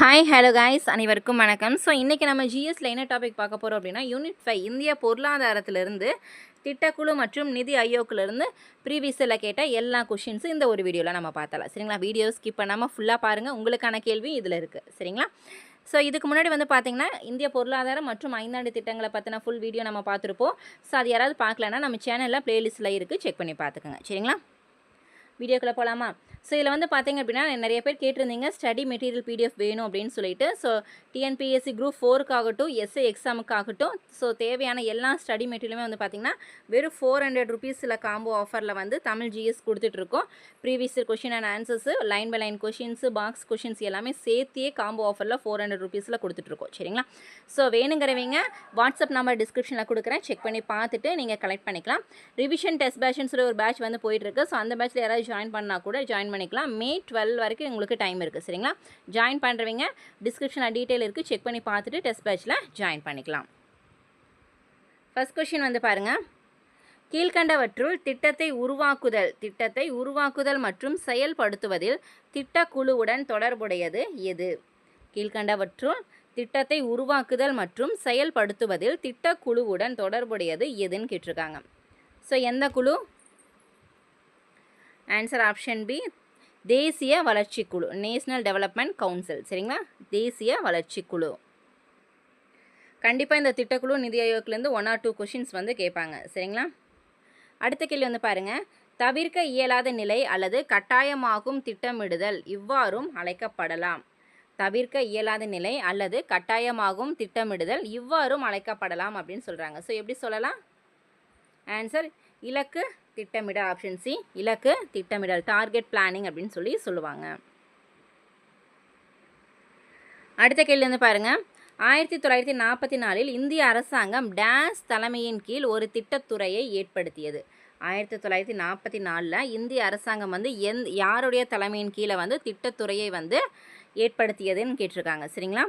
Hi hello guys அனைவருக்கும் வணக்கம். So இன்றைக்கி நம்ம ஜிஎஸ்ல என்ன டாபிக் பார்க்க போகிறோம் அப்படின்னா யூனிட் ஃபைவ் இந்திய பொருளாதாரத்திலிருந்து திட்டக்குழு மற்றும் நிதி ஐயோக்கிலிருந்து ப்ரீவியஸில் கேட்ட எல்லா கொஷின்ஸும் இந்த ஒரு வீடியோவில் நம்ம பார்த்தலாம் சரிங்களா? வீடியோ ஸ்கிப் பண்ணாமல் ஃபுல்லாக பாருங்கள் உங்களுக்கான கேள்வி இதில் இருக்குது சரிங்களா? ஸோ இதுக்கு முன்னாடி வந்து பார்த்திங்கன்னா இந்திய பொருளாதாரம் மற்றும் ஐந்தாண்டு திட்டங்களை பற்றின ஃபுல் வீடியோ நம்ம பார்த்துருப்போம். ஸோ அது யாராவது பார்க்கலன்னா நம்ம சேனலில் ப்ளேலிஸ்ட்டில் இருக்குது செக் பண்ணி பார்த்துக்கோங்க. சரிங்களா? வீடியோக்குள்ளே போகலாமா ஸோ இதில் வந்து பார்த்தீங்க அப்படின்னா நிறைய பேர் கேட்டிருந்தீங்க ஸ்டடி மெட்டீரியல் பிடிஎஃப் வேணும் அப்படின்னு சொல்லிட்டு. ஸோ டிஎன்பிஎஸ்சி குரூப் ஃபோருக்காகட்டும் எஸ்ஏ எக்ஸாமுக்காகட்டும் ஸோ தேவையான எல்லா ஸ்டடி மெட்டீரியலுமே வந்து பார்த்திங்கன்னா வெறும் ஃபோர் ஹண்ட்ரட் ருபீஸில் காம்போ ஆஃபரில் வந்து தமிழ் ஜிஎஸ் கொடுத்துட்ருக்கோம். Previous question and answers line by line questions box questions எல்லாமே சேர்த்தியே காம்போ ஆஃபரில் ஃபோர் ஹண்ட்ரட் ருபீஸில் கொடுத்துட்ருக்கோம். சரிங்களா? ஸோ வேணுங்கிறவங்க வாட்ஸ்அப் நம்பர் டிஸ்கிரிப்ஷனில் கொடுக்குறேன். செக் பண்ணி பார்த்துட்டு நீங்கள் கலெக்ட் பண்ணிக்கலாம். ரிவிஷன் டெஸ்ட் பேட்ச்னு சொல்லி ஒரு பேட்ச் வந்து போயிட்டுருக்கு ஸோ அந்த பேட்ச்சில் யாராவது ஜாயின் பண்ணால் கூட ஜாயின் பண்ணிக்கலாம். மே டுவெல் வரைக்கும் உங்களுக்கு டைம் இருக்குது சரிங்களா? ஜாயின் பண்ணுறவங்க டிஸ்கிரிப்ஷனில் டீட்டெயில் இருக்குது செக் பண்ணி பார்த்துட்டு டெஸ்ட் பேட்சில் ஜாயின் பண்ணிக்கலாம். ஃபஸ்ட் கொஷின் வந்து பாருங்கள் கீழ்கண்டவற்றுள் திட்டத்தை உருவாக்குதல் திட்டத்தை உருவாக்குதல் மற்றும் செயல்படுத்துவதில் திட்டக்குழுவுடன் தொடர்புடையது எது? கீழ்கண்டவற்றுள் திட்டத்தை உருவாக்குதல் மற்றும் செயல்படுத்துவதில் திட்டக்குழுவுடன் தொடர்புடையது எதுன்னு கேட்டிருக்காங்க. ஸோ எந்த குழு? ஆன்சர் ஆப்ஷன் பி தேசிய வளர்ச்சி குழு நேஷ்னல் டெவலப்மெண்ட் கவுன்சில் சரிங்களா? தேசிய வளர்ச்சி குழு. கண்டிப்பாக இந்த திட்டக்குழு நிதி ஆயோக்லேருந்து ஒன் ஆர் டூ கொஷின்ஸ் வந்து கேட்பாங்க சரிங்களா? அடுத்த கேள்வி வந்து பாருங்கள் தவிர்க்க இயலாத நிலை அல்லது கட்டாயமாகும் திட்டமிடுதல் இவ்வாறும் அழைக்கப்படலாம். தவிர்க்க இயலாத நிலை அல்லது கட்டாயமாகும் திட்டமிடுதல் இவ்வாறும் அழைக்கப்படலாம் அப்படின்னு சொல்கிறாங்க ஸோ எப்படி சொல்லலாம்? ஆன்சர் இலக்கு திட்டமிடல் ஆப்ஷன் சி இலக்கு திட்டமிடல் டார்கெட் பிளானிங் அப்படின்னு சொல்லி சொல்லுவாங்க. அடுத்த கேள்வி வந்து பாருங்கள் ஆயிரத்தி தொள்ளாயிரத்தி நாற்பத்தி நாலில் இந்திய அரசாங்கம் டேஸ் தலைமையின் கீழ் ஒரு திட்டத்துறையை ஏற்படுத்தியது. ஆயிரத்தி தொள்ளாயிரத்தி நாற்பத்தி நாலில் இந்திய அரசாங்கம் வந்து எந் யாருடைய தலைமையின் கீழே வந்து திட்டத்துறையை வந்து ஏற்படுத்தியதுன்னு கேட்டிருக்காங்க. சரிங்களா?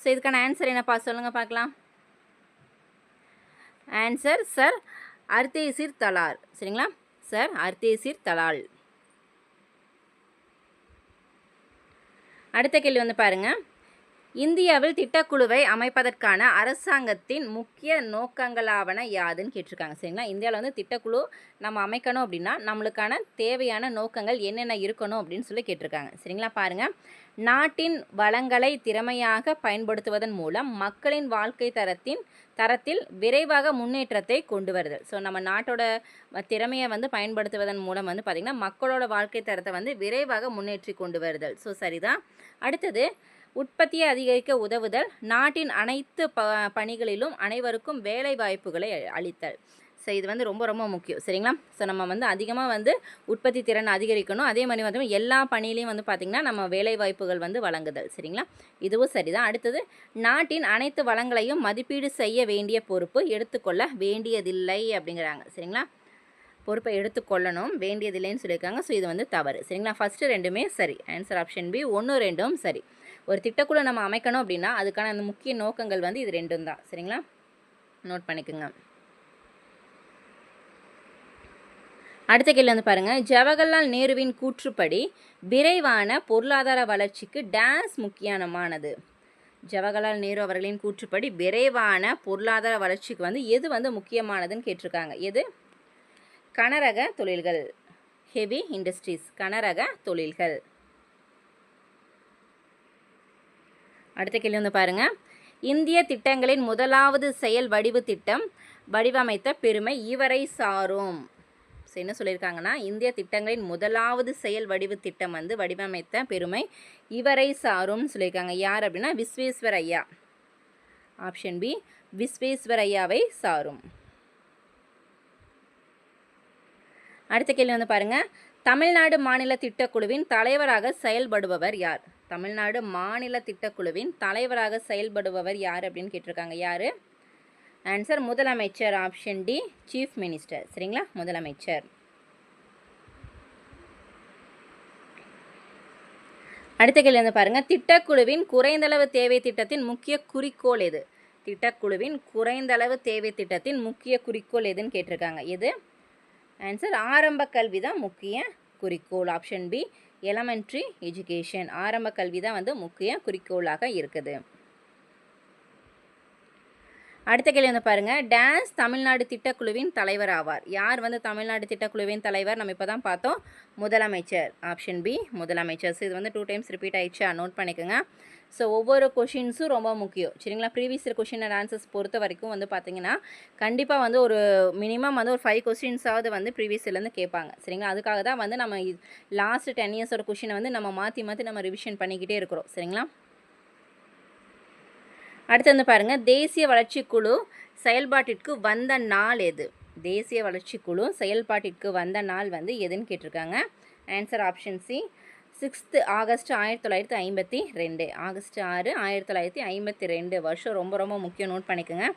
ஸோ இதுக்கான ஆன்சர் என்னப்பா? சொல்லுங்கள் பார்க்கலாம். ஆன்சர் சார் அர்த்தேசிர் தலார் சரிங்களா? சார் அர்த்தேசிர் தலால். அடுத்த கேள்வி வந்து பாருங்கள் இந்தியாவில் திட்டக்குழுவை அமைப்பதற்கான அரசாங்கத்தின் முக்கிய நோக்கங்களாவன யாதுன்னு கேட்டிருக்காங்க. சரிங்களா? இந்தியாவில் வந்து திட்டக்குழு நம்ம அமைக்கணும் அப்படின்னா நம்மளுக்கான தேவையான நோக்கங்கள் என்னென்ன இருக்கணும் அப்படின்னு சொல்லி கேட்டிருக்காங்க. சரிங்களா? பாருங்கள் நாட்டின் வளங்களை திறமையாக பயன்படுத்துவதன் மூலம் மக்களின் வாழ்க்கை தரத்தின் தரத்தில் விரைவாக முன்னேற்றத்தை கொண்டு வருதல் ஸோ நம்ம நாட்டோட திறமையை வந்து பயன்படுத்துவதன் மூலம் வந்து பார்த்திங்கன்னா மக்களோட வாழ்க்கை தரத்தை வந்து விரைவாக முன்னேற்றி கொண்டு வருதல். ஸோ சரிதான். அடுத்தது உற்பத்தியை அதிகரிக்க உதவுதல் நாட்டின் அனைத்து ப பணிகளிலும் அனைவருக்கும் வேலை வாய்ப்புகளை அளித்தல். ஸோ இது வந்து ரொம்ப ரொம்ப முக்கியம். சரிங்களா? ஸோ நம்ம வந்து அதிகமாக வந்து உற்பத்தி திறன் அதிகரிக்கணும். அதே மாதிரி வந்து எல்லா பணியிலையும் வந்து பார்த்திங்கன்னா நம்ம வேலை வாய்ப்புகள் வந்து வழங்குதல். சரிங்களா? இதுவும் சரிதான். அடுத்தது நாட்டின் அனைத்து வளங்களையும் மதிப்பீடு செய்ய வேண்டிய பொறுப்பு எடுத்துக்கொள்ள வேண்டியதில்லை அப்படிங்கிறாங்க. சரிங்களா? பொறுப்பை எடுத்துக்கொள்ளணும். வேண்டியதில்லைன்னு சொல்லியிருக்காங்க. ஸோ இது வந்து தவறு. சரிங்களா? ஃபஸ்ட்டு ரெண்டுமே சரி. ஆன்சர் ஆப்ஷன் பி ஒன்று ரெண்டும் சரி. ஒரு திட்டக்குழு நம்ம அமைக்கணும் அப்படின்னா அதுக்கான அந்த முக்கிய நோக்கங்கள் வந்து இது ரெண்டும் தான். சரிங்களா? நோட் பண்ணிக்கோங்க. அடுத்த கேள்வி வந்து பாருங்கள் ஜவஹர்லால் நேருவின் கூற்றுப்படி விரைவான பொருளாதார வளர்ச்சிக்கு டான்ஸ் முக்கியமானது. ஜவஹர்லால் நேரு அவர்களின் கூற்றுப்படி விரைவான பொருளாதார வளர்ச்சிக்கு வந்து எது வந்து முக்கியமானதுன்னு கேட்டிருக்காங்க. எது? கனரக தொழில்கள். ஹெவி இண்டஸ்ட்ரீஸ் கனரக தொழில்கள். அடுத்த கேள்வி வந்து பாருங்கள் இந்திய திட்டங்களின் முதலாவது செயல் வடிவு திட்டம் வடிவமைத்த பெருமை இவரை சாரும். ஸோ என்ன சொல்லியிருக்காங்கன்னா இந்திய திட்டங்களின் முதலாவது செயல் வடிவு திட்டம் வந்து வடிவமைத்த பெருமை இவரை சாரும்னு சொல்லியிருக்காங்க. யார் அப்படின்னா விஸ்வேஸ்வர் ஐயா ஆப்ஷன் பி விஸ்வேஸ்வர் ஐயாவை சாரும். அடுத்த கேள்வி வந்து பாருங்கள் தமிழ்நாடு மாநில திட்டக்குழுவின் தலைவராக செயல்படுபவர் யார்? தமிழ்நாடு மாநில திட்டக்குழுவின் தலைவராக செயல்படுபவர் யார் அப்படின்னு கேட்டிருக்காங்க. யார்? ஆன்சர் முதலமைச்சர் ஆப்ஷன் டி சீஃப் மினிஸ்டர் சரிங்களா? முதலமைச்சர். அடுத்த கேள்வி வந்து பாருங்கள் திட்டக்குழுவின் குறைந்தளவு தேவை திட்டத்தின் முக்கிய குறிக்கோள் எது? திட்டக்குழுவின் குறைந்தளவு தேவை திட்டத்தின் முக்கிய குறிக்கோள் எதுன்னு கேட்டிருக்காங்க. எது? ஆன்சர் ஆரம்ப கல்வி தான் முக்கிய குறிக்கோள். ஆப்ஷன் பி எலமெண்ட்ரி எஜுகேஷன் ஆரம்ப கல்வி தான் வந்து முக்கிய குறிக்கோளாக இருக்குது. அடுத்த கேள்வி வந்து பாருங்க. டான்ஸ் தமிழ்நாடு திட்டக்குழுவின் தலைவர் ஆவார். யார் வந்து தமிழ்நாடு திட்டக்குழுவின் தலைவர்? நம்ம இப்போ தான் பார்த்தோம். முதலமைச்சர். ஆப்ஷன் பி முதலமைச்சர். இது வந்து டூ டைம்ஸ் ரிப்பீட் ஆயிடுச்சா? நோட் பண்ணிக்கோங்க. ஸோ ஒவ்வொரு கொஷின்ஸும் ரொம்ப முக்கியம். சரிங்களா? ப்ரீவியஸ் கொஷின் அண்ட் ஆன்சர்ஸ் பொறுத்த வரைக்கும் வந்து பார்த்தீங்கன்னா கண்டிப்பாக வந்து ஒரு மினிமம் வந்து ஒரு ஃபைவ் கொஸ்டின்ஸாவது வந்து ப்ரீவியஸ்லேருந்து கேட்பாங்க. சரிங்களா? அதுக்காக தான் வந்து நம்ம லாஸ்ட் டென் இயர்ஸோட கொஷினை வந்து நம்ம மாற்றி மாற்றி நம்ம ரிவிஷன் பண்ணிக்கிட்டே இருக்கிறோம். சரிங்களா? அடுத்து வந்து பாருங்கள் தேசிய வளர்ச்சி குழு செயல்பாட்டிற்கு வந்த நாள் எது? தேசிய வளர்ச்சி குழு செயல்பாட்டிற்கு வந்த நாள் வந்து எதுன்னு கேட்டிருக்காங்க. Answer option C sixth August ஆயிரத்தி தொள்ளாயிரத்தி ஐம்பத்தி ரெண்டு. ஆகஸ்ட் ஆறு ஆயிரத்தி தொள்ளாயிரத்தி ஐம்பத்தி ரெண்டு. வருஷம் ரொம்ப ரொம்ப முக்கியம் நோட் பண்ணிக்கோங்க.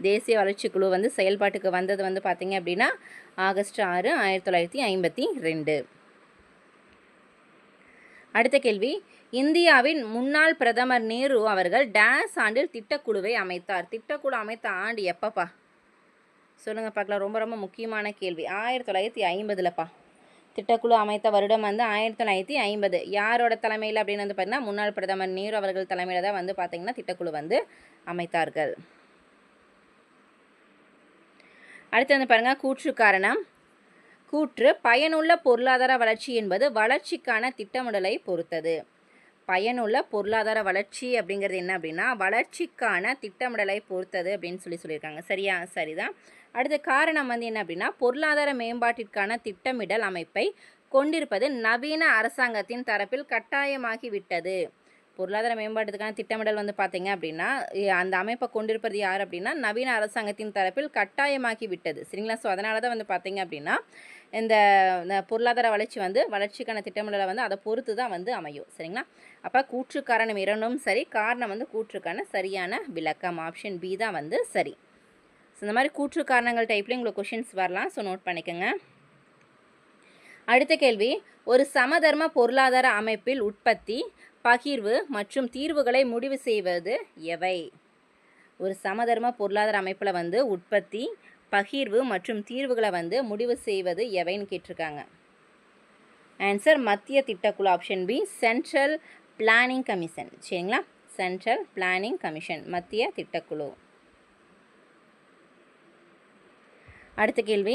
தேசிய வளர்ச்சி குழு வந்து செயல்பாட்டுக்கு வந்தது வந்து பார்த்திங்க அப்படின்னா ஆகஸ்ட் ஆறு ஆயிரத்தி தொள்ளாயிரத்தி ஐம்பத்தி ரெண்டு. அடுத்த கேள்வி. இந்தியாவின் முன்னாள் பிரதமர் நேரு அவர்கள் டேஸ் ஆண்டில் திட்டக்குழுவை அமைத்தார். திட்டக்குழு அமைத்த ஆண்டு எப்பப்பா? சொல்லுங்கள் பார்க்கலாம் ரொம்ப ரொம்ப முக்கியமான கேள்வி. ஆயிரத்தி தொள்ளாயிரத்தி ஐம்பதுலப்பா. திட்டக்குழு அமைத்த வருடம் வந்து ஆயிரத்தி தொள்ளாயிரத்தி ஐம்பது. யாரோட தலைமையில் அப்படின்னு வந்து பார்த்தீங்கன்னா முன்னாள் பிரதமர் நேரு அவர்கள் தலைமையில் தான் வந்து பார்த்திங்கன்னா திட்டக்குழு வந்து அமைத்தார்கள். அடுத்து வந்து பாருங்கள் கூற்று காரணம். கூற்று பயனுள்ள பொருளாதார வளர்ச்சி என்பது வளர்ச்சிக்கான திட்டமிடலை பொறுத்தது. பயனுள்ள பொருளாதார வளர்ச்சி அப்படிங்கிறது என்ன அப்படின்னா வளர்ச்சிக்கான திட்டமிடலை பொறுத்தது அப்படின்னு சொல்லி சொல்லியிருக்காங்க. சரியா? சரிதான். அடுத்த காரணம் வந்து என்ன அப்படின்னா பொருளாதார மேம்பாட்டிற்கான திட்டமிடல் அமைப்பை கொண்டிருப்பது நவீன அரசாங்கத்தின் தரப்பில் கட்டாயமாகிவிட்டது பொருளாதார மேம்பாட்டுக்கான திட்டமிடல் வந்து பார்த்தீங்க அப்படின்னா அந்த அமைப்பை கொண்டிருப்பது யார் அப்படின்னா நவீன அரசாங்கத்தின் தரப்பில் கட்டாயமாக்கி விட்டது. சரிங்களா? ஸோ அதனால தான் வந்து பார்த்தீங்க அப்படின்னா இந்த பொருளாதார வளர்ச்சி வந்து வளர்ச்சிக்கான திட்டமிடலை வந்து அதை பொறுத்து தான் வந்து அமையும். சரிங்களா? அப்போ கூற்று காரணம் இரண்டும் சரி காரணம் வந்து கூற்றுக்கான சரியான விளக்கம். ஆப்ஷன் பி தான் வந்து சரி. ஸோ இந்த மாதிரி கூற்று காரணங்கள் டைப்லேயும் உங்களுக்கு கொஷின்ஸ் வரலாம். ஸோ நோட் பண்ணிக்கோங்க. அடுத்த கேள்வி. ஒரு சமதர்ம பொருளாதார அமைப்பில் உற்பத்தி பகிர்வு மற்றும் தீர்வுகளை முடிவு செய்வது எவை? ஒரு சமதர்ம பொருளாதார அமைப்பில் வந்து உற்பத்தி பகிர்வு மற்றும் தீர்வுகளை வந்து முடிவு செய்வது எவைன்னு கேட்டிருக்காங்க. ஆன்சர் மத்திய திட்டக்குழு option B central planning commission சரிங்களா? சென்ட்ரல் பிளானிங் கமிஷன் மத்திய திட்டக்குழு. அடுத்த கேள்வி.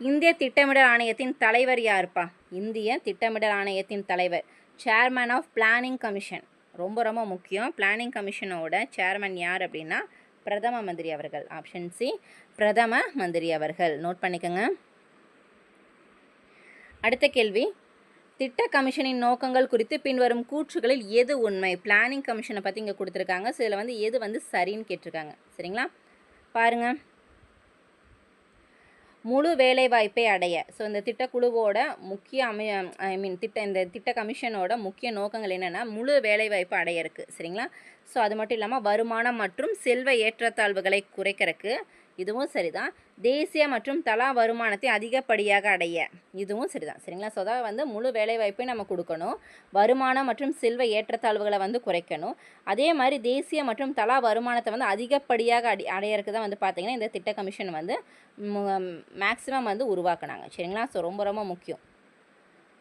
இந்திய திட்டமிடல் ஆணையத்தின் தலைவர் யாருப்பா? இந்திய திட்டமிடல் ஆணையத்தின் தலைவர் சேர்மன் ஆஃப் பிளானிங் கமிஷன் ரொம்ப ரொம்ப முக்கியம். பிளானிங் கமிஷனோட சேர்மன் யார் அப்படின்னா பிரதம மந்திரி அவர்கள். ஆப்ஷன் சி பிரதம மந்திரி அவர்கள். நோட் பண்ணிக்கோங்க. அடுத்த கேள்வி. திட்ட கமிஷனின் நோக்கங்கள் குறித்து பின்வரும் கூற்றுகளில் எது உண்மை? பிளானிங் கமிஷனை பற்றி இங்கே கொடுத்துருக்காங்க. ஸோ இதில் வந்து எது வந்து சரின்னு கேட்டிருக்காங்க. சரிங்களா? பாருங்கள் முழு வேலைவாய்ப்பை அடைய. ஸோ இந்த திட்டக்குழுவோட முக்கிய அமை ஐ மீன் திட்ட இந்த திட்ட கமிஷனோட முக்கிய நோக்கங்கள் என்னென்னா முழு வேலைவாய்ப்பு அடைய இருக்குது சரிங்களா? ஸோ அது மட்டும் இல்லாமல் வருமானம் மற்றும் செல்வ ஏற்றத்தாழ்வுகளை குறைக்கிறதுக்கு இதுவும் சரிதான். தேசிய மற்றும் தலா வருமானத்தை அதிகப்படியாக அடைய. இதுவும் சரிதான். சரிங்களா? ஸோ அதாவது வந்து முழு வேலைவாய்ப்பை நம்ம கொடுக்கணும். வருமானம் மற்றும் செல்வ ஏற்றத்தாழ்வுகளை வந்து குறைக்கணும். அதே மாதிரி தேசிய மற்றும் தலா வருமானத்தை வந்து அதிகப்படியாக அடி அடையிறதுக்கு தான் வந்து பார்த்திங்கன்னா இந்த திட்ட கமிஷன் வந்து மேக்ஸிமம் வந்து உருவாக்குனாங்க. சரிங்களா? ஸோ ரொம்ப ரொம்ப முக்கியம்.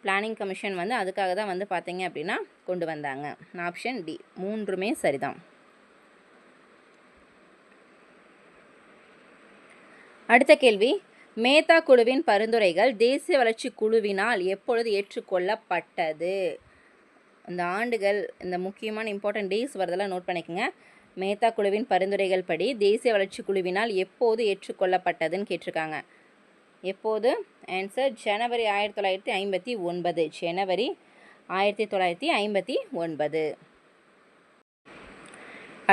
பிளானிங் கமிஷன் வந்து அதுக்காக தான் வந்து பார்த்திங்க அப்படின்னா கொண்டு வந்தாங்க. ஆப்ஷன் டி மூன்றுமே சரிதான். அடுத்த கேள்வி. மேத்தா குழுவின் பரிந்துரைகள் தேசிய வளர்ச்சி குழுவினால் எப்பொழுது ஏற்றுக்கொள்ளப்பட்டது? இந்த ஆண்டுகள் இந்த முக்கியமான இம்பார்ட்டன்ட் டேஸ் வரதெல்லாம் நோட் பண்ணிக்கோங்க. மேத்தா குழுவின் பரிந்துரைகள் படி தேசிய வளர்ச்சி குழுவினால் எப்போது ஏற்றுக்கொள்ளப்பட்டதுன்னு கேட்டிருக்காங்க. எப்போது? ஆன்சர் ஜனவரி ஆயிரத்தி தொள்ளாயிரத்தி ஐம்பத்தி ஒன்பது. ஜனவரி ஆயிரத்தி தொள்ளாயிரத்தி ஐம்பத்தி ஒன்பது.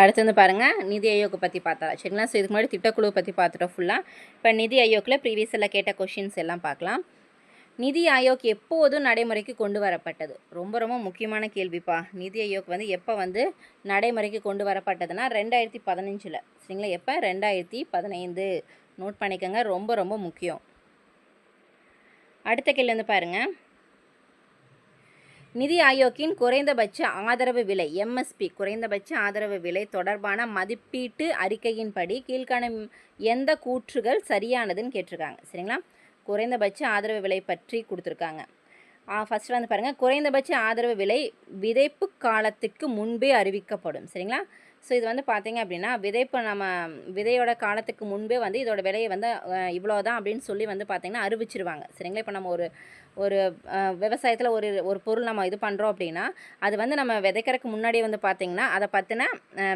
அடுத்து வந்து பாருங்கள் நிதி ஆயோக்கை பற்றி பார்த்தா. சரிங்களா? ஸோ இதுக்கு முன்னாடி திட்டக்குழுவை பற்றி பார்த்துட்டோம் ஃபுல்லாக இப்போ நிதி ஆயோக்கில் ப்ரீவியஸில் கேட்ட கொஷின்ஸ் எல்லாம் பார்க்கலாம். நிதி ஆயோக் எப்போது நடைமுறைக்கு கொண்டு வரப்பட்டது? ரொம்ப ரொம்ப முக்கியமான கேள்விப்பா. நிதி ஆயோக் வந்து எப்போ வந்து நடைமுறைக்கு கொண்டு வரப்பட்டதுன்னா ரெண்டாயிரத்தி பதினஞ்சில். சரிங்களா? எப்போ? ரெண்டாயிரத்தி பதினைந்து. நோட் பண்ணிக்கோங்க ரொம்ப ரொம்ப முக்கியம். அடுத்த கேள்வி வந்து பாருங்கள் நிதி ஆயோக்கின் குறைந்தபட்ச ஆதரவு விலை எம்எஸ்பி குறைந்தபட்ச ஆதரவு விலை தொடர்பான மதிப்பீட்டு அறிக்கையின்படி கீழ்காணும் எந்த கூற்றுகள் சரியானதுன்னு கேட்டிருக்காங்க. சரிங்களா? குறைந்தபட்ச ஆதரவு விலை பற்றி கொடுத்துருக்காங்க. ஃபஸ்ட்டு வந்து பாருங்கள் குறைந்தபட்ச ஆதரவு விலை விதைப்பு காலத்துக்கு முன்பே அறிவிக்கப்படும். சரிங்களா? ஸோ இது வந்து பார்த்தீங்க அப்படின்னா விதைப்பு நம்ம விதையோட காலத்துக்கு முன்பே வந்து இதோட விலையை வந்து இவ்வளோ தான் அப்படின்னு சொல்லி வந்து பார்த்திங்கன்னா அறிவிச்சிருவாங்க. சரிங்களா? இப்போ நம்ம ஒரு ஒரு விவசாயத்தில் ஒரு ஒரு பொருள் நம்ம இது பண்ணுறோம் அப்படின்னா அது வந்து நம்ம விதைக்கிறதுக்கு முன்னாடியே வந்து பார்த்திங்கன்னா அதை பற்றின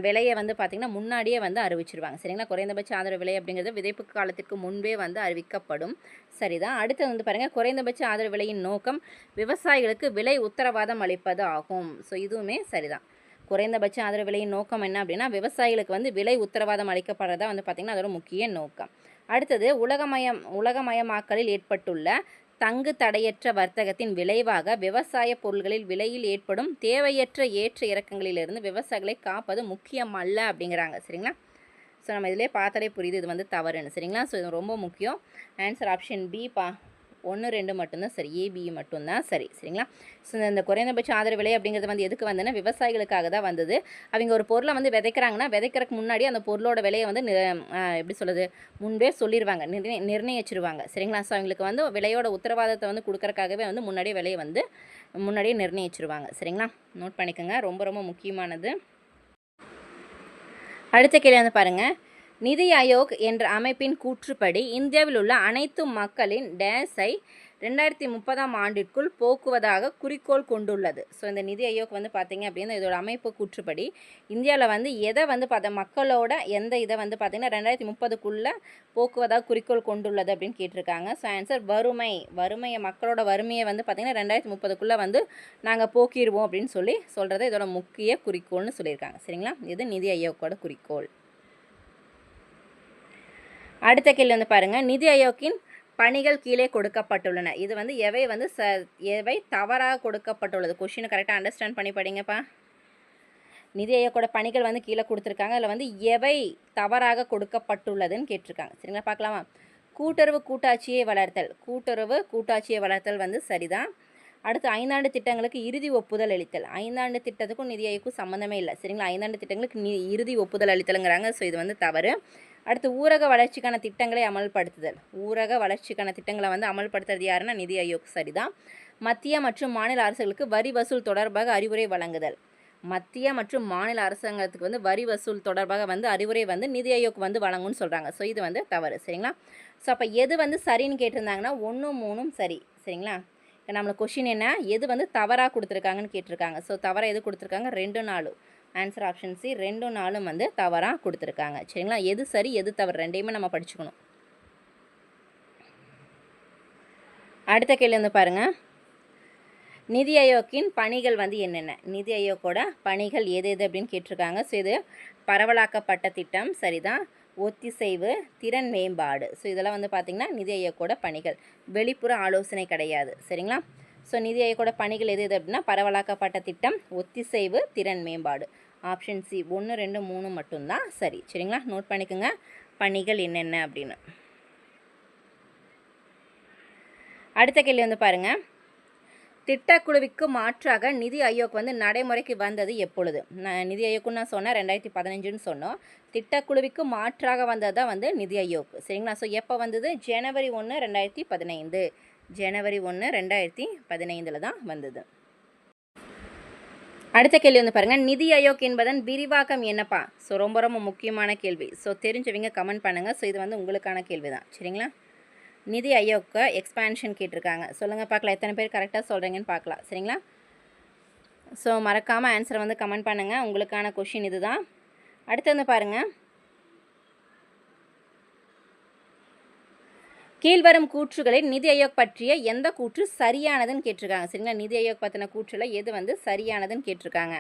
விலையை வந்து பார்த்திங்கன்னா முன்னாடியே வந்து அறிவிச்சிருவாங்க. சரிங்களா? குறைந்தபட்ச ஆதரவு விலை அப்படிங்கிறது விதைப்பு காலத்திற்கு முன்பே வந்து அறிவிக்கப்படும். சரிதான். அடுத்து வந்து பாருங்கள் குறைந்தபட்ச ஆதரவு விலையின் நோக்கம் விவசாயிகளுக்கு விலை உத்தரவாதம் அளிப்பது ஆகும். ஸோ இதுவுமே சரிதான். குறைந்தபட்ச ஆதரவு விலையின் நோக்கம் என்ன அப்படின்னா விவசாயிகளுக்கு வந்து விலை உத்தரவாதம் அளிக்கப்படுறதா வந்து பார்த்திங்கன்னா அதோட முக்கிய நோக்கம். அடுத்தது உலகமயம் உலகமயமாக்கலில் ஏற்பட்டுள்ள தங்கு தடையற்ற வர்த்தகத்தின் விளைவாக விவசாய பொருள்களில் விலையில் ஏற்படும் தேவையற்ற ஏற்ற இறக்கங்களிலிருந்து விவசாயிகளை காப்பது முக்கியம் அல்ல அப்படிங்கிறாங்க. சரிங்களா? ஸோ நம்ம இதிலே பார்த்தாலே புரியுது இது வந்து தவறுன்னு. சரிங்களா? ஸோ இது ரொம்ப முக்கியம். ஆன்சர் ஆப்ஷன் பி பா ஒன்று ரெண்டு மட்டும்தான் சரி. ஏபி மட்டும்தான் சரி. சரிங்களா? ஸோ இந்த குறைந்தபட்ச ஆதரவு விலை அப்படிங்கிறது வந்து எதுக்கு வந்ததுன்னா விவசாயிகளுக்காக தான் வந்தது. அவங்க ஒரு பொருளை வந்து விதைக்கிறாங்கன்னா விதைக்கிறதுக்கு முன்னாடி அந்த பொருளோட விலையை வந்து எப்படி சொல்லுது முன்பே சொல்லிடுவாங்க நிர்ணய நிர்ணயிச்சிருவாங்க. சரிங்களா? ஸோ அவங்களுக்கு வந்து விலையோட உத்தரவாதத்தை வந்து கொடுக்கறக்காகவே வந்து முன்னாடியே விலையை வந்து முன்னாடியே நிர்ணயிச்சிருவாங்க. சரிங்களா? நோட் பண்ணிக்கோங்க. ரொம்ப ரொம்ப முக்கியமானது. அடுத்த கேள்வி வந்து பாருங்கள் நிதி ஆயோக் என்ற அமைப்பின் கூற்றுப்படி இந்தியாவில் உள்ள அனைத்து மக்களின் டேஸை ரெண்டாயிரத்தி முப்பதாம் ஆண்டிற்குள் போக்குவதாக குறிக்கோள் கொண்டுள்ளது. ஸோ இந்த நிதி ஆயோக் வந்து பார்த்திங்க அப்படின்னா இதோட அமைப்பு கூற்றுப்படி இந்தியாவில் வந்து எதை வந்து பார்த்த மக்களோட எந்த இதை வந்து பார்த்திங்கன்னா ரெண்டாயிரத்தி முப்பதுக்குள்ளே போக்குவதாக குறிக்கோள் கொண்டுள்ளது அப்படின்னு கேட்டிருக்காங்க. ஸோ ஆன்சர் வறுமை வறுமையை மக்களோட வறுமையை வந்து பார்த்திங்கன்னா ரெண்டாயிரத்தி முப்பதுக்குள்ளே வந்து நாங்கள் போக்கிடுவோம் அப்படின்னு சொல்லி சொல்கிறது இதோட முக்கிய குறிக்கோள்னு சொல்லியிருக்காங்க. சரிங்களா? இது நிதி ஆயோக்கோட குறிக்கோள். அடுத்த கேள்வி வந்து பாருங்கள் நிதி ஆயோக்கின் பணிகள் கீழே கொடுக்கப்பட்டுள்ளன. இது வந்து எவை வந்து ச எவை தவறாக கொடுக்கப்பட்டுள்ளது? கொஷினை கரெக்டாக அண்டர்ஸ்டாண்ட் பண்ணி படிங்கப்பா. நிதி ஆயோக்கோட பணிகள் வந்து கீழே கொடுத்துருக்காங்க. அதில் வந்து எவை தவறாக கொடுக்கப்பட்டுள்ளதுன்னு கேட்டிருக்காங்க. சரிங்களா? பார்க்கலாமா? கூட்டுறவு கூட்டாட்சியை வளர்த்தல். கூட்டுறவு கூட்டாட்சியை வளர்த்தல் வந்து சரிதான். அடுத்து ஐந்தாண்டு திட்டங்களுக்கு இறுதி ஒப்புதல் அளித்தல். ஐந்தாண்டு திட்டத்துக்கும் நிதி ஆயோக்கும் சம்மந்தமே இல்லை. சரிங்களா? ஐந்தாண்டு திட்டங்களுக்கு நி இறுதி ஒப்புதல் அளித்தலுங்கிறாங்க. ஸோ இது வந்து தவறு. அடுத்து ஊரக வளர்ச்சிக்கான திட்டங்களை அமல்படுத்துதல். ஊரக வளர்ச்சிக்கான திட்டங்களை வந்து அமல்படுத்துறது யாருன்னா நிதி ஆயோக் சரிதான். மத்திய மற்றும் மாநில அரசுகளுக்கு வரி வசூல் தொடர்பாக அறிவுரை வழங்குதல். மத்திய மற்றும் மாநில அரசாங்கத்துக்கு வந்து வரி வசூல் தொடர்பாக வந்து அறிவுரை வந்து நிதி ஆயோக் வந்து வழங்கும்னு சொல்கிறாங்க ஸோ இது வந்து தவறு. சரிங்களா? ஸோ அப்போ எது வந்து சரின்னு கேட்டிருந்தாங்கன்னா ஒன்றும் மூணும் சரி. சரிங்களா? இப்போ நம்மளுக்கு கொஷின் என்ன? எது வந்து தவறாக கொடுத்துருக்காங்கன்னு கேட்டிருக்காங்க. ஸோ தவறாக எது கொடுத்துருக்காங்க? ரெண்டு நாளும் ஆன்சர் ஆப்ஷன் சி ரெண்டும் நாளும் வந்து தவறாக கொடுத்துருக்காங்க. சரிங்களா? எது சரி எது தவறு ரெண்டையுமே நம்ம படிச்சுக்கணும். அடுத்த கேள்வி வந்து பாருங்கள் நிதி ஆயோக்கின் பணிகள் வந்து என்னென்ன? நிதி ஆயோக்கோட பணிகள் எது எது அப்படின்னு கேட்டிருக்காங்க. ஸோ இது பரவலாக்கப்பட்ட திட்டம் சரிதான். ஒத்திசைவு திறன் மேம்பாடு. ஸோ இதெல்லாம் வந்து பார்த்திங்கன்னா நிதி ஆயோக்கோட பணிகள். வெளிப்புற ஆலோசனை கிடையாது. சரிங்களா? ஸோ நிதி ஆயோக்கோட பணிகள் எது எது அப்படின்னா பரவலாக்கப்பட்ட திட்டம் ஒத்திசைவு திறன் மேம்பாடு. ஆப்ஷன் சி ஒன்று ரெண்டு மூணு மட்டும்தான். சரி சரிங்களா? நோட் பண்ணிக்கோங்க. பணிகள் என்னென்ன அப்படின்னு. அடுத்த கேள்வி வந்து பாருங்கள் திட்டக்குழுவிற்கு மாற்றாக நிதி ஆயோக் வந்து நடைமுறைக்கு வந்தது எப்பொழுது? நான் நிதி ஆயோக்குன்னு நான் சொன்னேன் ரெண்டாயிரத்தி பதினஞ்சுன்னு சொன்னோம். திட்டக்குழுவிற்கு மாற்றாக வந்தது தான் வந்து நிதி ஆயோக். சரிங்களா? ஸோ எப்போ வந்தது? ஜனவரி ஒன்று ரெண்டாயிரத்தி பதினைந்து. ஜனவரி ஒன்று ரெண்டாயிரத்தி பதினைந்தில் தான் வந்தது. அடுத்த கேள்வி வந்து பாருங்கள் நிதி ஆயோக் என்பதன் விரிவாக்கம் என்னப்பா? ஸோ ரொம்ப ரொம்ப முக்கியமான கேள்வி. ஸோ தெரிஞ்சவங்க கமெண்ட் பண்ணுங்கள் ஸோ இது வந்து உங்களுக்கான கேள்வி தான் சரிங்களா? நிதி ஆயோக்கு எக்ஸ்பேன்ஷன் கேட்டிருக்காங்க. சொல்லுங்கள் பார்க்கலாம். எத்தனை பேர் கரெக்டாக சொல்கிறீங்கன்னு பார்க்கலாம். சரிங்களா? ஸோ மறக்காமல் ஆன்சரை வந்து கமெண்ட் பண்ணுங்கள் உங்களுக்கான கொஷின் இது தான் அடுத்து வந்து பாருங்கள் கீழ்வரும் கூற்றுகளில் நிதி ஆயோக் பற்றிய எந்த கூற்று சரியானதுன்னு கேட்டிருக்காங்க. சரிங்களா? நிதி ஆயோக் பற்றின கூற்றில் எது வந்து சரியானதுன்னு கேட்டிருக்காங்க.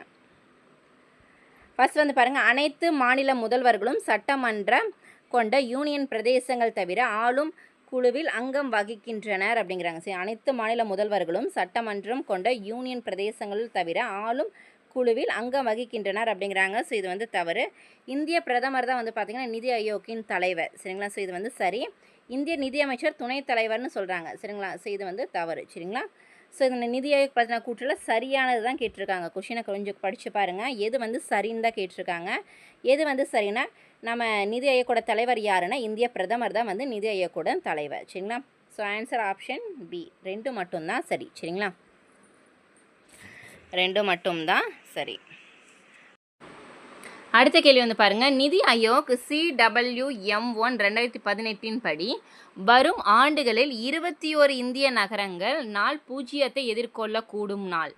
ஃபஸ்ட் வந்து பாருங்கள் அனைத்து மாநில முதல்வர்களும் சட்டமன்றம் கொண்ட யூனியன் பிரதேசங்கள் தவிர ஆளும் குழுவில் அங்கம் வகிக்கின்றனர் அப்படிங்கிறாங்க. சரி அனைத்து மாநில முதல்வர்களும் சட்டமன்றம் கொண்ட யூனியன் பிரதேசங்கள் தவிர ஆளும் குழுவில் அங்கம் வகிக்கின்றனர் அப்படிங்கிறாங்க. ஸோ இது வந்து தவறு. இந்திய பிரதமர் தான் வந்து பார்த்திங்கன்னா நிதி ஆயோக்கின் தலைவர். சரிங்களா? ஸோ இது வந்து சரி. இந்திய நிதியமைச்சர் துணைத் தலைவர்னு சொல்கிறாங்க சரிங்களா? ஸோ இது வந்து தவறு. சரிங்களா? ஸோ இந்த நிதி ஆயோக் பற்றின கூற்றில் சரியானது தான் கேட்டிருக்காங்க. கொஷினை கொஞ்சம் படித்து பாருங்கள் எது வந்து சரின்னு தான் கேட்டிருக்காங்க. எது வந்து சரின்னா நம்ம நிதி ஆயோக்கோட தலைவர் யாருன்னா இந்திய பிரதமர் தான் வந்து நிதி ஆயோக்கோட தலைவர். சரிங்களா? ஸோ ஆன்சர் ஆப்ஷன் பி ரெண்டு மட்டும்தான் சரி. சரிங்களா? ரெண்டு மட்டும்தான் சரி. அடுத்த கேள்வி வந்து பாருங்க. நிதி ஆயோக் சிடபிள்யூஎம் ஒன் ரெண்டாயிரத்தி பதினெட்டின் படி வரும் ஆண்டுகளில் இருபத்தி ஓரு இந்திய நகரங்கள் நாள் பூஜ்ஜியத்தை எதிர்கொள்ளக்கூடும் நாள்.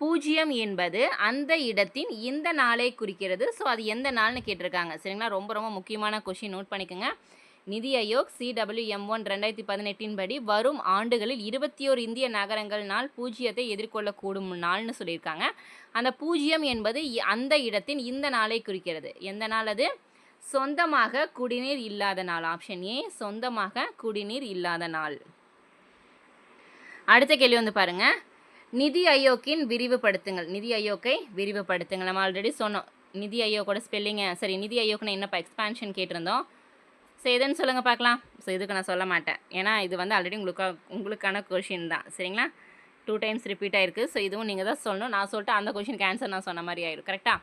பூஜ்ஜியம் என்பது அந்த இடத்தின் இந்த நாளை குறிக்கிறது. ஸோ அது எந்த நாள்னு கேட்டிருக்காங்க. சரிங்களா? ரொம்ப ரொம்ப முக்கியமான கொஷின் நோட் பண்ணிக்கோங்க. நிதி ஆயோக் சிடபிள்யூஎம் ஒன் ரெண்டாயிரத்தி பதினெட்டின் படி வரும் ஆண்டுகளில் இருபத்தி ஓரு இந்திய நகரங்கள் நாள் பூஜ்ஜியத்தை எதிர்கொள்ளக்கூடும் நாள்னு சொல்லியிருக்காங்க. அந்த பூஜ்ஜியம் என்பது இ- அந்த இடத்தின் இந்த நாளை குறிக்கிறது. எந்த நாள் அது? சொந்தமாக குடிநீர் இல்லாத நாள். ஆப்ஷன் ஏ சொந்தமாக குடிநீர் இல்லாத நாள். அடுத்த கேள்வி வந்து பாருங்க. நிதி ஆயோக்கின் விரிவுபடுத்துங்கள். நிதி ஆயோக்கை விரிவுபடுத்துங்கள். நம்ம ஆல்ரெடி சொன்னோம். நிதி ஆயோக்கோட ஸ்பெல்லிங்க சரி நிதி ஆயோக்னு என்னப்பா எக்ஸ்பான்ஷன் கேட்டிருந்தோம்? ஸோ எதுன்னு சொல்லுங்கள் பார்க்கலாம். ஸோ இதுக்கு நான் சொல்ல மாட்டேன். ஏன்னா இது வந்து ஆல்ரெடி உங்களுக்கு உங்களுக்கான கொஷின் தான். சரிங்களா? டூ டைம்ஸ் ரிப்பீட் ஆயிருக்கு. ஸோ இதுவும் நீங்கள் தான் சொல்லணும். நான் சொல்லிட்டு அந்த கொஷினுக்கு ஆன்சர் நான் சொன்ன மாதிரி ஆயிரும். கரெக்டாக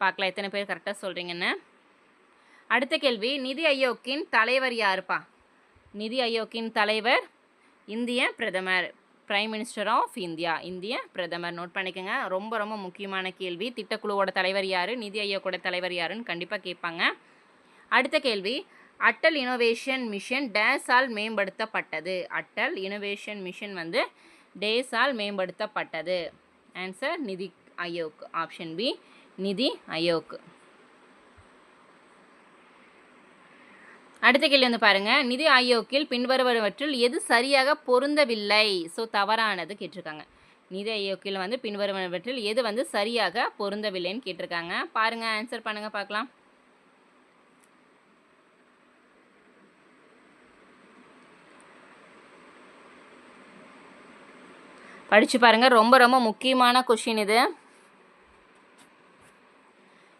பார்க்கலாம். எத்தனை பேர் கரெக்டாக சொல்கிறீங்கன்னு அடுத்த கேள்வி. நிதி ஐயோக்கின் தலைவர் யாருப்பா? நிதி ஐயோக்கின் தலைவர் இந்திய பிரதமர். பிரைம் மினிஸ்டர் ஆஃப் இந்தியா இந்திய பிரதமர். நோட் பண்ணிக்கோங்க. ரொம்ப ரொம்ப முக்கியமான கேள்வி. திட்டக்குழுவோட தலைவர் யார்? நிதி ஐயோக்கோட தலைவர் யாருன்னு கண்டிப்பாக கேட்பாங்க. அடுத்த கேள்வி. அட்டல் இனோவேஷன் மிஷன் டேஸால் மேம்படுத்தப்பட்டது. அட்டல் இனோவேஷன் மிஷன் வந்து டேஸால் மேம்படுத்தப்பட்டது. ஆன்சர் நிதி அயோக் ஆப்ஷன் பி நிதி அயோக் அடுத்த கேள்வி வந்து பாருங்க. நிதி ஆயோக்கில் பின்வருவனவற்றில் எது சரியாக பொருந்தவில்லை? ஸோ தவறானது கேட்டிருக்காங்க. நிதி ஆயோக்கில் வந்து பின்வருவனவற்றில் எது வந்து சரியாக பொருந்தவில்லைன்னு கேட்டிருக்காங்க. பாருங்க ஆன்சர் பண்ணுங்க பார்க்கலாம். படித்து பாருங்கள் ரொம்ப ரொம்ப முக்கியமான கொஷின் இது.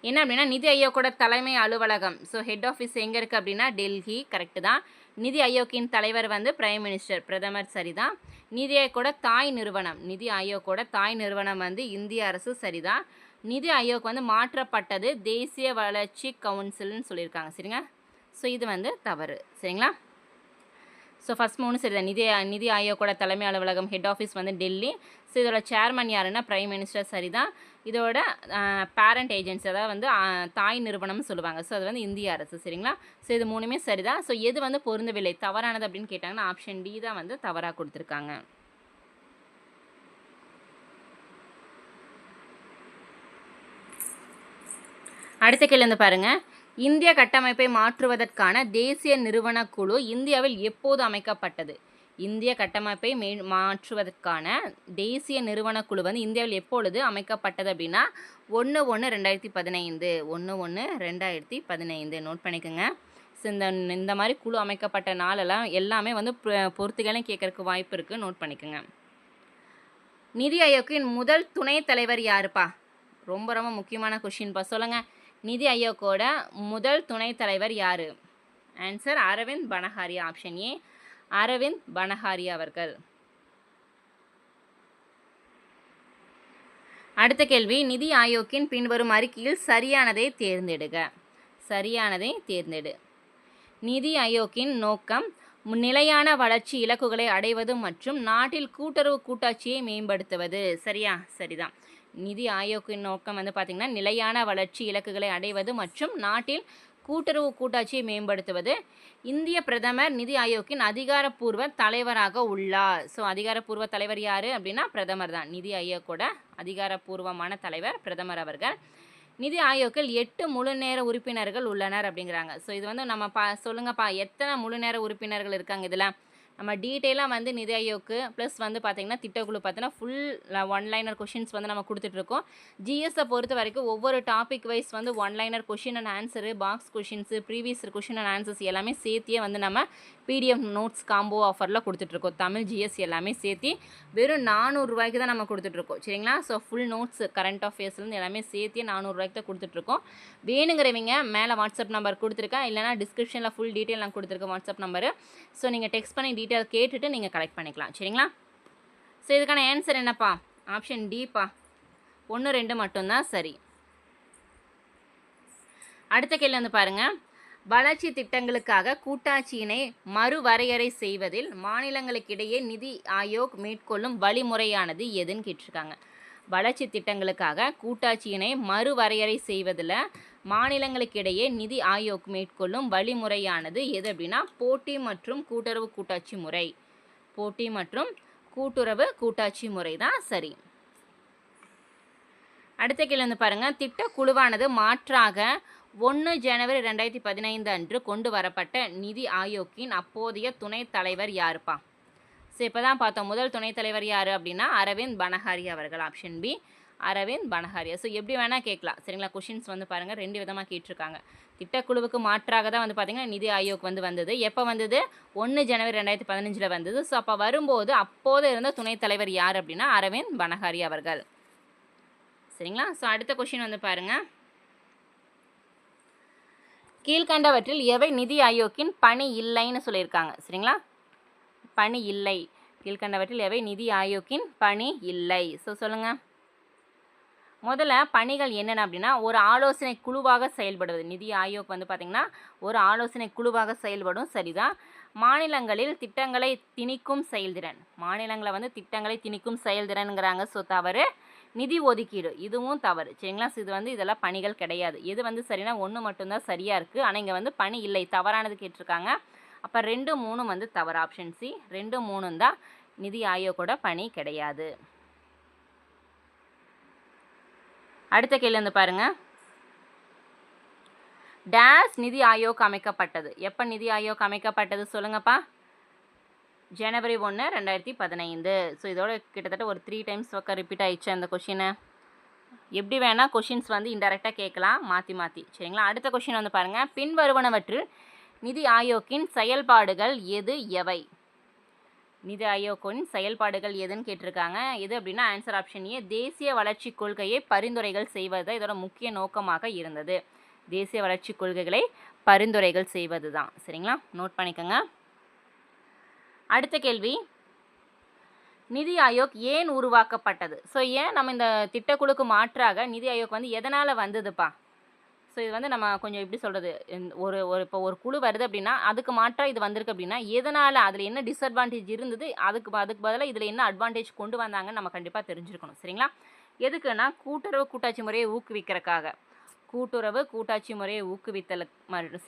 என்ன அப்படின்னா நிதி ஆயோக்கோட தலைமை அலுவலகம். ஸோ ஹெட் ஆஃபீஸ் எங்கே இருக்குது அப்படின்னா டெல்லி கரெக்டு தான். நிதி ஆயோக்கின் தலைவர் வந்து பிரைம் மினிஸ்டர் பிரதமர் சரிதான். நிதி ஆயோக்கோட தாய் நிறுவனம் நிதி ஆயோக்கோட தாய் நிறுவனம் வந்து இந்திய அரசு சரிதான். நிதி ஆயோக் வந்து மாற்றப்பட்டது தேசிய வளர்ச்சி கவுன்சில்னு சொல்லியிருக்காங்க. சரிங்க ஸோ இது வந்து தவறு. சரிங்களா? ஸோ ஃபஸ்ட் மூணு சரி நிதி நிதி ஆயோக்கோட தலைமை அலுவலகம் ஹெட் ஆஃபீஸ் வந்து டெல்லி. ஸோ இதோட சேர்மன் யாருன்னா பிரைம் மினிஸ்டர் சரிதான். இதோட பேரண்ட் ஏஜென்சி அதாவது வந்து தாய் நிறுவனம்னு சொல்லுவாங்க. ஸோ அது வந்து இந்திய அரசு சரிங்களா? ஸோ இது மூணுமே சரிதான். ஸோ எது வந்து பொருந்தவில்லை? தவறானது அப்படின்னு கேட்டாங்கன்னா ஆப்ஷன் டி தான் வந்து தவறாக கொடுத்துருக்காங்க. அடுத்த கேள்வி வந்து பாருங்கள் இந்திய கட்டமைப்பை மாற்றுவதற்கான தேசிய நிறுவன குழு இந்தியாவில் எப்போது அமைக்கப்பட்டது? இந்திய கட்டமைப்பை மே மாற்றுவதற்கான தேசிய நிறுவன குழு வந்து இந்தியாவில் எப்பொழுது அமைக்கப்பட்டது அப்படின்னா ஒன்று ஒன்று ரெண்டாயிரத்தி பதினைந்து ஒன்று ஒன்று ரெண்டாயிரத்தி பதினைந்து. நோட் பண்ணிக்கோங்க. ஸோ இந்த இந்த மாதிரி குழு அமைக்கப்பட்ட நாளெல்லாம் எல்லாமே வந்து பொ- பொறுத்துகளும் கேட்கறதுக்கு வாய்ப்பு இருக்குது நோட் பண்ணிக்கோங்க. நிதி ஆயோக்கின் முதல் துணைத் தலைவர் யாருப்பா? ரொம்ப ரொம்ப முக்கியமான கொஷின்ப்பா சொல்லுங்கள் நிதி ஆயோக்கோட முதல் துணைத் தலைவர் யார்? Answer Arvind Panagariya option A Arvind Panagariya அவர்கள். அடுத்த கேள்வி நிதி ஆயோக்கின் பின்வரும் அறிக்கையில் சரியானதை தேர்ந்தெடுக. சரியானதை தேர்ந்தெடு. நிதி ஆயோக்கின் நோக்கம் நிலையான வளர்ச்சி இலக்குகளை அடைவது மற்றும் நாட்டில் கூட்டுறவு கூட்டாட்சியை மேம்படுத்துவது. சரியா? சரிதான். நிதி ஆயோக்கின் நோக்கம் வந்து பார்த்திங்கன்னா நிலையான வளர்ச்சி இலக்குகளை அடைவது மற்றும் நாட்டில் கூட்டுறவு கூட்டாட்சியை மேம்படுத்துவது. இந்திய பிரதமர் நிதி ஆயோக்கின் அதிகாரப்பூர்வ தலைவராக உள்ளார். ஸோ அதிகாரப்பூர்வ தலைவர் யார் அப்படின்னா பிரதமர் தான். நிதி ஆயோக்கோட அதிகாரப்பூர்வமான தலைவர் பிரதமர் அவர்கள். நிதி ஆயோக்கில் எட்டு முழு நேர உறுப்பினர்கள் உள்ளனர் அப்படிங்கிறாங்க. ஸோ இது வந்து நம்ம பா சொல்லுங்கப்பா எத்தனை முழு நேர உறுப்பினர்கள் இருக்காங்க இதில்? நம்ம டீட்டெயிலாக வந்து நிதி ஆயோக்கு ப்ளஸ் வந்து பார்த்திங்கன்னா திட்டக்குழு பார்த்தீங்கன்னா ஃபுல் ஒன் லைனர் கொஷின்ஸ் வந்து நம்ம கொடுத்துட்ருக்கோம். ஜிஎஸ்ஸை பொறுத்த வரைக்கும் ஒவ்வொரு டாபிக் வைஸ் வந்து one liner question and answer box questions previous question and answers எல்லாமே சேர்த்தியே வந்து நம்ம பிடிஎஃப் நோட்ஸ் காம்போ ஆஃபரில் கொடுத்துட்ருக்கோம். தமிழ் ஜிஎஸ் எல்லாமே சேர்த்தி வெறும் நானூறுரூவாய்க்கு தான் நம்ம கொடுத்துட்ருக்கோம். சரிங்களா? ஸோ ஃபுல் நோட்ஸ் கரண்ட் அஃபேர்ஸ்லேருந்து எல்லாமே சேர்த்தே நானூறுரூவாய்க்கு தான் கொடுத்துட்ருக்கோம். வேணுங்கிறவங்க மேலே வாட்ஸ்அப் நம்பர் கொடுத்துருக்கேன். இல்லைனா டிஸ்கிரிப்ஷனில் ஃபுல் டீட்டெயில் நான் கொடுத்துருக்கேன் வாட்ஸ்அப் நம்பரு ஸோ நீங்கள் டெக்ஸ்ட் பண்ணி டீட்டெயில் கேட்டுட்டு நீங்கள் கலெக்ட் பண்ணிக்கலாம். சரிங்களா? ஸோ இதுக்கான ஆன்சர் என்னப்பா? ஆப்ஷன் டிப்பா ஒன்று ரெண்டு மட்டும்தான் சரி. அடுத்த கேள்வி வந்து பாருங்க. வளர்ச்சி திட்டங்களுக்காக கூட்டாட்சியினை மறுவரையறை செய்வதில் மாநிலங்களுக்கிடையே நிதி ஆயோக் மேற்கொள்ளும் வழிமுறையானது எதுன்னு கேட்டிருக்காங்க. வளர்ச்சி திட்டங்களுக்காக கூட்டாட்சியினை மறுவரையறை செய்வதில் மாநிலங்களுக்கு இடையே நிதி ஆயோக் மேற்கொள்ளும் வழிமுறையானது எது அப்படின்னா போட்டி மற்றும் கூட்டுறவு கூட்டாட்சி முறை. போட்டி மற்றும் கூட்டுறவு கூட்டாட்சி முறை தான் சரி. அடுத்த கேள்வி வந்து பாருங்க. திட்ட குழுவானது மாற்றாக ஒன்று ஜனவரி ரெண்டாயிரத்தி பதினைந்து அன்று கொண்டு வரப்பட்ட நிதி ஆயோக்கின் அப்போதைய துணைத் தலைவர் யாருப்பா? ஸோ இப்போ தான் பார்த்தோம். முதல் துணைத் தலைவர் யார் அப்படின்னா அரவிந்த் பனஹாரி அவர்கள். Option B Arvind Panagariya. So எப்படி வேணால் கேட்கலாம். சரிங்களா? கொஷின்ஸ் வந்து பாருங்கள் ரெண்டு விதமாக கேட்டிருக்காங்க. திட்டக்குழுவுக்கு மாற்றாக தான் வந்து பார்த்திங்கன்னா நிதி ஆயோக் வந்து வந்தது. எப்போ வந்தது? ஒன்று ஜனவரி ரெண்டாயிரத்தி பதினஞ்சில் வந்தது. ஸோ அப்போ வரும்போது அப்போது இருந்த துணைத் தலைவர் யார் அப்படின்னா அரவிந்த் பனஹாரி அவர்கள். சரிங்களா? ஸோ அடுத்த கொஷின் வந்து பாருங்கள் கீழ்கண்டவற்றில் எவை நிதி ஆயோக்கின் பணி இல்லைன்னு சொல்லியிருக்காங்க. சரிங்களா? பணி இல்லை. கீழ்கண்டவற்றில் எவை நிதி ஆயோக்கின் பணி இல்லை? ஸோ சொல்லுங்கள் முதல்ல பணிகள் என்னென்ன அப்படின்னா ஒரு ஆலோசனை குழுவாக செயல்படுவது. நிதி ஆயோக் வந்து பார்த்திங்கன்னா ஒரு ஆலோசனை குழுவாக செயல்படும். சரிதான். மாநிலங்களில் திட்டங்களை திணிக்கும் செயல்திறன். மாநிலங்களை வந்து திட்டங்களை திணிக்கும் செயல்திறனுங்கிறாங்க ஸோ தவறு. நிதி ஒதுக்கீடு இதுவும் தவறு. சரிங்களா? இது வந்து இதெல்லாம் பணிகள் கிடையாது. எது வந்து சரினா ஒன்று மட்டும்தான் சரியாக இருக்குது ஆனால் இங்கே வந்து பணி இல்லை. தவறானது கேட்டிருக்காங்க. அப்போ ரெண்டு மூணும் வந்து தவறு. ஆப்ஷன் சி ரெண்டு மூணும் தான் நிதி ஆயோக்கோட பணி கிடையாது. அடுத்த கேள்வி வந்து பாருங்க. டேஸ் நிதி ஆயோக் அமைக்கப்பட்டது. எப்போ நிதி ஆயோக் அமைக்கப்பட்டது சொல்லுங்கப்பா. ஜனவரி ஒன்று ரெண்டாயிரத்தி பதினைந்து. ஸோ இதோட கிட்டத்தட்ட ஒரு த்ரீ டைம்ஸ் பக்கம் ரிப்பீட் ஆயிடுச்சு அந்த கொஷினை எப்படி வேணால் கொஷின்ஸ் வந்து இன்டெரக்டாக கேட்கலாம் மாற்றி மாற்றி சரிங்களா? அடுத்த கொஷின் வந்து பாருங்கள் பின்வருவனவற்றில் நிதி ஆயோக்கின் செயல்பாடுகள் எது எவை? நிதி ஆயோக்கின் செயல்பாடுகள் எதுன்னு கேட்டிருக்காங்க. எது அப்படின்னா ஆன்சர் ஆப்ஷன் ஏ தேசிய வளர்ச்சி கொள்கையை பரிந்துரைகள் செய்வது இதோட முக்கிய நோக்கமாக இருந்தது. தேசிய வளர்ச்சி கொள்கைகளை பரிந்துரைகள் செய்வது தான் சரிங்களா? நோட் பண்ணிக்கோங்க. அடுத்த கேள்வி. நிதி ஆயோக் ஏன் உருவாக்கப்பட்டது? ஸோ ஏன் நம்ம இந்த திட்டக்குழுக்கு மாற்றாக நிதி ஆயோக் வந்து எதனால் வந்ததுப்பா? ஸோ இது வந்து நம்ம கொஞ்சம் எப்படி சொல்கிறது ஒரு ஒரு இப்போ ஒரு குழு வருது அப்படின்னா அதுக்கு மாற்றாக இது வந்திருக்கு அப்படின்னா எதனால் அதில் என்ன டிஸ்அட்வான்டேஜ் இருந்தது? அதுக்கு அதுக்கு பதிலாக இதில் என்ன அட்வான்டேஜ் கொண்டு வந்தாங்கன்னு நம்ம கண்டிப்பாக தெரிஞ்சிருக்கணும். சரிங்களா? எதுக்குன்னா கூட்டுறவு கூட்டாட்சி முறையை ஊக்குவிக்கிறதுக்காக கூட்டுறவு கூட்டாட்சி முறையை ஊக்குவித்தல்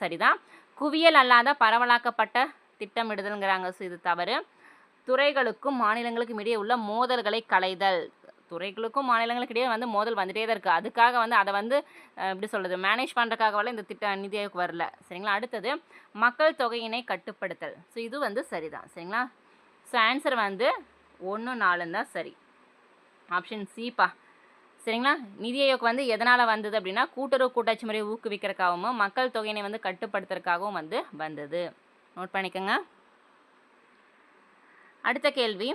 சரிதான். குவியல் அல்லாத பரவலாக்கப்பட்ட திட்டமிடுதல்ங்கிறாங்க. ஸோ இது தவறு. துறைகளுக்கும் மாநிலங்களுக்கும் இடையே உள்ள மோதல்களை களைதல். துறைகளுக்கும் மாநிலங்களுக்கு இடையே வந்து மோதல் வந்துட்டே தான் இருக்குது அதுக்காக வந்து அதை வந்து எப்படி சொல்கிறது மேனேஜ் பண்ணுறதுக்காகவெல்லாம் இந்த திட்ட நிதி ஆயோக் வரல. சரிங்களா? அடுத்தது மக்கள் தொகையினை கட்டுப்படுத்தல். ஸோ இது வந்து சரிதான். சரிங்களா? ஸோ ஆன்சர் வந்து ஒன்று நாலுன்னு தான் சரி. ஆப்ஷன் சிப்பா சரிங்களா? நிதி ஆயோக் வந்து எதனால் வந்தது அப்படின்னா கூட்டுறவு கூட்டாட்சி முறையை ஊக்குவிக்கிறதுக்காகவும் மக்கள் தொகையினை வந்து கட்டுப்படுத்துறதுக்காகவும் வந்து வந்தது. நோட் பண்ணிக்கோங்க. அடுத்த கேள்வி.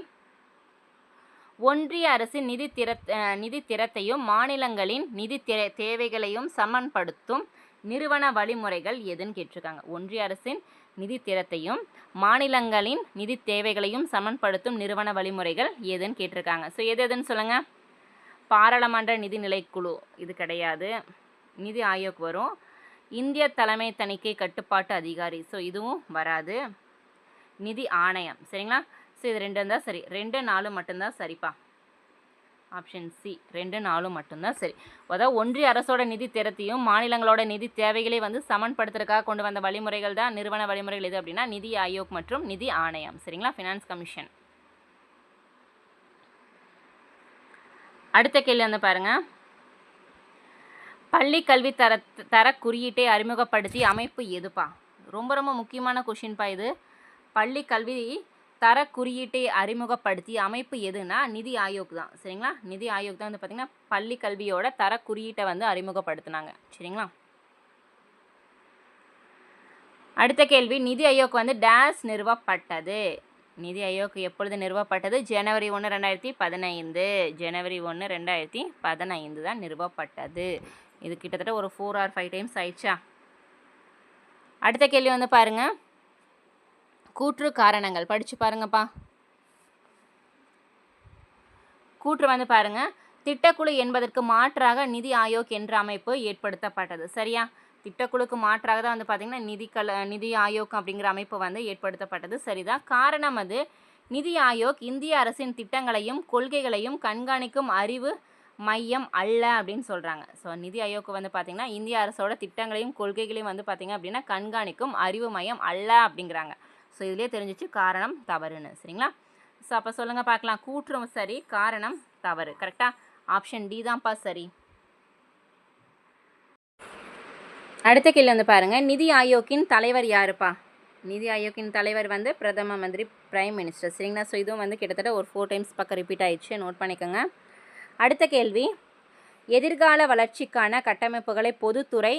ஒன்றிய அரசின் நிதி திற அஹ் நிதி திறத்தையும் மாநிலங்களின் நிதி திற தேவைகளையும் சமன்படுத்தும் நிறுவன வழிமுறைகள் எதுன்னு கேட்டிருக்காங்க. ஒன்றிய அரசின் நிதி திறத்தையும் மாநிலங்களின் நிதி தேவைகளையும் சமன்படுத்தும் நிறுவன வழிமுறைகள் எதுன்னு கேட்டிருக்காங்க. ஸோ எது எதுன்னு சொல்லுங்கள் பாராளுமன்ற நிதி நிலைக்குழு இது கிடையாது. நிதி ஆயோக் வரும். இந்திய தலைமை தணிக்கை கட்டுப்பாட்டு அதிகாரி. ஸோ இதுவும் வராது. நிதி ஆணையம். சரிங்களா? ஸோ இது ரெண்டு இருந்தால் சரி. ரெண்டு நாலு மட்டும்தான் சரிப்பா. ஆப்ஷன் சி ரெண்டு நாலும் மட்டும்தான் சரி. அதாவது ஒன்றிய அரசோட நிதி திறத்தையும் மாநிலங்களோட நிதி தேவைகளை வந்து சமன்படுத்துறதுக்காக கொண்டு வந்த வழிமுறைகள் தான் நிறுவன வழிமுறைகள் எது அப்படின்னா நிதி ஆயோக் மற்றும் நிதி ஆணையம். சரிங்களா? ஃபினான்ஸ் கமிஷன் அடுத்த கேள்வி வந்து பாருங்க. பள்ளி கல்வி தர தர குறியீட்டை அறிமுகப்படுத்தி அமைப்பு எதுப்பா? ரொம்ப ரொம்ப முக்கியமான கொஷின்ப்பா இது. பள்ளி கல்வி தர குறியீட்டை அறிமுகப்படுத்திய அமைப்பு எதுனா நிதி ஆயோக் தான். சரிங்களா? நிதி ஆயோக் தான் வந்து பார்த்திங்கன்னா பள்ளி கல்வியோட தர குறியீட்டை வந்து அறிமுகப்படுத்தினாங்க. சரிங்களா? அடுத்த கேள்வி. நிதி ஆயோக் வந்து டேஸ் நிறுவப்பட்டது. நிதி ஆயோக் எப்பொழுது நிறுவப்பட்டது? ஜனவரி ஒன்று ரெண்டாயிரத்தி பதினைந்து. ஜனவரி ஒன்று ரெண்டாயிரத்தி பதினைந்து தான் நிறுவப்பட்டது. இது கிட்டத்தட்ட ஒரு ஃபோர் ஆர் ஃபைவ் டைம்ஸ் ஆயிடுச்சா? அடுத்த கேள்வி வந்து பாருங்கள் கூற்று காரணங்கள். படித்து பாருங்கப்பா. கூற்று வந்து பாருங்க. திட்டக்குழு என்பதற்கு மாற்றாக நிதி ஆயோக் என்ற அமைப்பு ஏற்படுத்தப்பட்டது. சரியா? திட்டக்குழுக்கு மாற்றாக தான் வந்து பார்த்திங்கன்னா நிதி கல நிதி ஆயோக் அப்படிங்கிற அமைப்பு வந்து ஏற்படுத்தப்பட்டது. சரிதான் காரணம் அது நிதி ஆயோக் இந்திய அரசின் திட்டங்களையும் கொள்கைகளையும் கண்காணிக்கும் அறிவு மையம் அல்ல அப்படின்னு சொல்கிறாங்க ஸோ நிதி ஆயோக் வந்து பார்த்திங்கன்னா இந்திய அரசோட திட்டங்களையும் கொள்கைகளையும் வந்து பார்த்திங்க அப்படின்னா கண்காணிக்கும் அறிவு மையம் அல்ல அப்படிங்கிறாங்க. ஸோ இதிலே தெரிஞ்சிச்சு காரணம் தவறுன்னு. சரிங்களா? ஸோ அப்போ சொல்லுங்கள் பார்க்கலாம். கூற்றும் சரி காரணம் தவறு. கரெக்டாக ஆப்ஷன் டி தான்ப்பா சரி. அடுத்த கேள்வி வந்து பாருங்கள் நிதி ஆயோக்கின் தலைவர் யாருப்பா? நிதி ஆயோக்கின் தலைவர் வந்து பிரதம மந்திரி பிரைம் மினிஸ்டர் சரிங்களா? ஸோ இதுவும் வந்து கிட்டத்தட்ட ஒரு ஃபோர் டைம்ஸ் பக்கம் ரிப்பீட் ஆயிடுச்சு. நோட் பண்ணிக்கோங்க. அடுத்த கேள்வி. எதிர்கால வளர்ச்சிக்கான கட்டமைப்புகளை பொதுத்துறை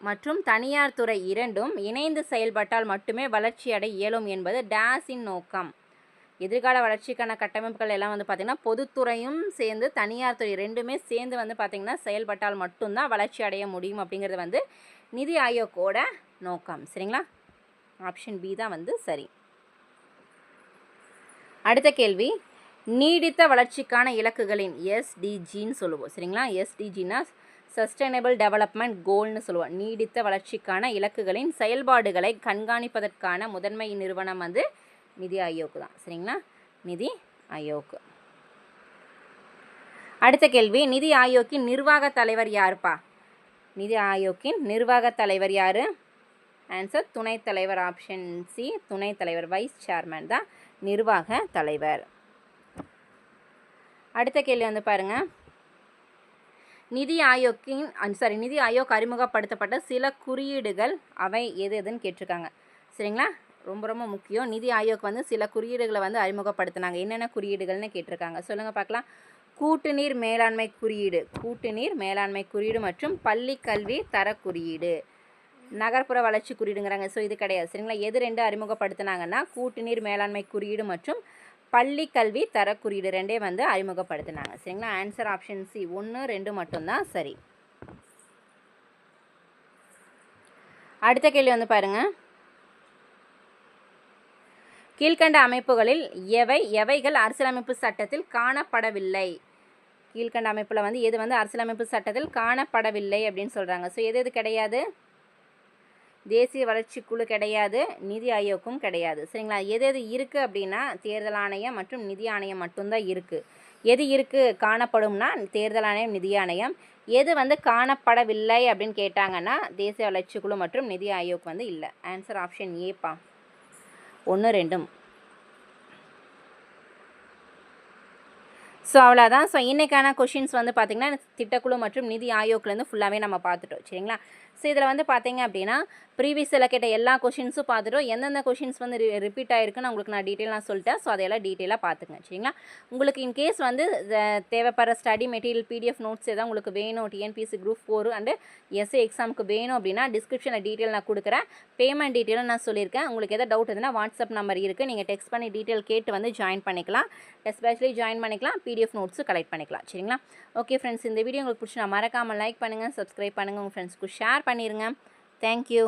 மற்றும் தனியார் துறை இரண்டும் இணைந்து செயல்பட்டால் மட்டுமே வளர்ச்சியடை இயலும் என்பது டேஸின் நோக்கம். எதிர்கால வளர்ச்சிக்கான கட்டமைப்புகள் எல்லாம் வந்து பார்த்திங்கன்னா பொதுத்துறையும் சேர்ந்து தனியார் துறை ரெண்டுமே சேர்ந்து வந்து பார்த்திங்கன்னா செயல்பட்டால் மட்டும்தான் வளர்ச்சி அடைய முடியும் அப்படிங்கிறது வந்து நிதி ஆயோக்கோட நோக்கம். சரிங்களா? ஆப்ஷன் பி தான் வந்து சரி. அடுத்த கேள்வி. நீடித்த வளர்ச்சிக்கான இலக்குகளின் எஸ்டிஜின்னு சொல்லுவோம். சரிங்களா? எஸ்டிஜின்னா சஸ்டைனபிள் டெவலப்மெண்ட் கோல்னு சொல்லுவோம். நீடித்த வளர்ச்சிக்கான இலக்குகளின் செயல்பாடுகளை கண்காணிப்பதற்கான முதன்மை நிறுவனம் வந்து நிதி ஆயோக் தான். சரிங்களா? நிதி ஆயோக். அடுத்த கேள்வி. நிதி ஆயோக்கின் நிர்வாக தலைவர் யாருப்பா? நிதி ஆயோக்கின் நிர்வாக தலைவர் யார்? ஆன்சர் துணைத் தலைவர் ஆப்ஷன் சி துணைத் தலைவர் வைஸ் சேர்மன் தான் நிர்வாக தலைவர். அடுத்த கேள்வி வந்து பாருங்கள் நிதி ஆயோக்கின் சாரி நிதி ஆயோக் அறிமுகப்படுத்தப்பட்ட சில குறியீடுகள் அவை எது எதுன்னு கேட்டிருக்காங்க. சரிங்களா? ரொம்ப ரொம்ப முக்கியம். நிதி ஆயோக் வந்து சில குறியீடுகளை வந்து அறிமுகப்படுத்தினாங்க. என்னென்ன குறியீடுகள்னு கேட்டிருக்காங்க. சொல்லுங்கள் பார்க்கலாம். கூட்டுநீர் மேலாண்மை குறியீடு. கூட்டுநீர் மேலாண்மை குறியீடு மற்றும் பள்ளி கல்வி தர குறியீடு. நகர்ப்புற வளர்ச்சி குறியீடுங்கிறாங்க. ஸோ இது கிடையாது. சரிங்களா? எது ரெண்டு அறிமுகப்படுத்தினாங்கன்னா கூட்டுநீர் மேலாண்மை குறியீடு மற்றும் பள்ளி கல்வி தரக்குறியீடு ரெண்டே வந்து அறிமுகப்படுத்தினாங்க. சரிங்களா? ஆன்சர் ஆப்ஷன் சி ஒன்று ரெண்டு மட்டும்தான் சரி. அடுத்த கேள்வி வந்து பாருங்கள் கீழ்கண்ட அமைப்புகளில் எவை எவைகள் அரசியலமைப்பு சட்டத்தில் காணப்படவில்லை? கீழ்கண்ட அமைப்பில் வந்து எது வந்து அரசியலமைப்பு சட்டத்தில் காணப்படவில்லை அப்படின்னு சொல்கிறாங்க ஸோ எது எது கிடையாது? தேசிய வளர்ச்சி குழு கிடையாது நிதி ஆயோக்கும் கிடையாது. சரிங்களா? எது எது இருக்குது அப்படின்னா தேர்தல் ஆணையம் மற்றும் நிதி ஆணையம் மட்டும்தான் இருக்குது எது இருக்குது காணப்படும்னா தேர்தல் ஆணையம் நிதி ஆணையம். எது வந்து காணப்படவில்லை அப்படின்னு கேட்டாங்கன்னா தேசிய வளர்ச்சி குழு மற்றும் நிதி ஆயோக் வந்து இல்லை. ஆன்சர் ஆப்ஷன் ஏப்பா ஒன்று ரெண்டும். ஸோ அவ்வளோதான் ஸோ இன்றைக்கான கொஷின்ஸ் வந்து பார்த்திங்கன்னா திட்டக்குழு மற்றும் நிதி ஆயோக்லேருந்து ஃபுல்லாகவே நம்ம பார்த்துட்டோம். சரிங்களா? ஸோ இதில் வந்து பார்த்தீங்க அப்படின்னா ப்ரீவியஸில் கேட்ட எல்லா கொஷின்ஸும் பார்த்துட்டோம் எந்தெந்த கொஷின்ஸ் வந்து ரிப்பீட் ஆகிருக்குன்னு உங்களுக்கு நான் டீட்டெயிலாக சொல்லிட்டேன். ஸோ அதையெல்லாம் டீட்டெயிலாக பார்த்துங்க சரிங்களா? உங்களுக்கு இன்கேஸ் வந்து தேவைப்படுற ஸ்டடி மெட்டீரியல் பிடிஎஃப் நோட்ஸ் எதாவது உங்களுக்கு வேணும் TNPSC group four and SA எக்ஸாமுக்கு வேணும் அப்படின்னா டிஸ்கிரிப்ஷனில் டீட்டெயில் நான் கொடுக்குறேன். பேமெண்ட் டீட்டெயிலும் நான் சொல்லியிருக்கேன். உங்களுக்கு எதாவது டவுட் இருந்தால் வாட்ஸ்அப் நம்பர் இருக்குது நீங்கள் டெக்ஸ்ட் பண்ணி டீட்டெயில் கேட்டு வந்து ஜாயின் பண்ணிக்கலாம். எஸ்பெஷலி ஜாயின் பண்ணிக்கலாம். பிடிஎஃப் நோட்ஸு கலெக்ட் பண்ணிக்கலாம் சரிங்களா? ஓகே ஃப்ரெண்ட்ஸ் இந்த வீடியோ உங்களுக்கு பிடிச்சி நான் மறக்காமல் லைக் பண்ணுங்கள் சப்ஸ்கிரைப் பண்ணுங்கள் உங்கள் ஃப்ரெண்ட்ஸ்க்கு ஷேர் பண்ணிடுங்க தேங்க்யூ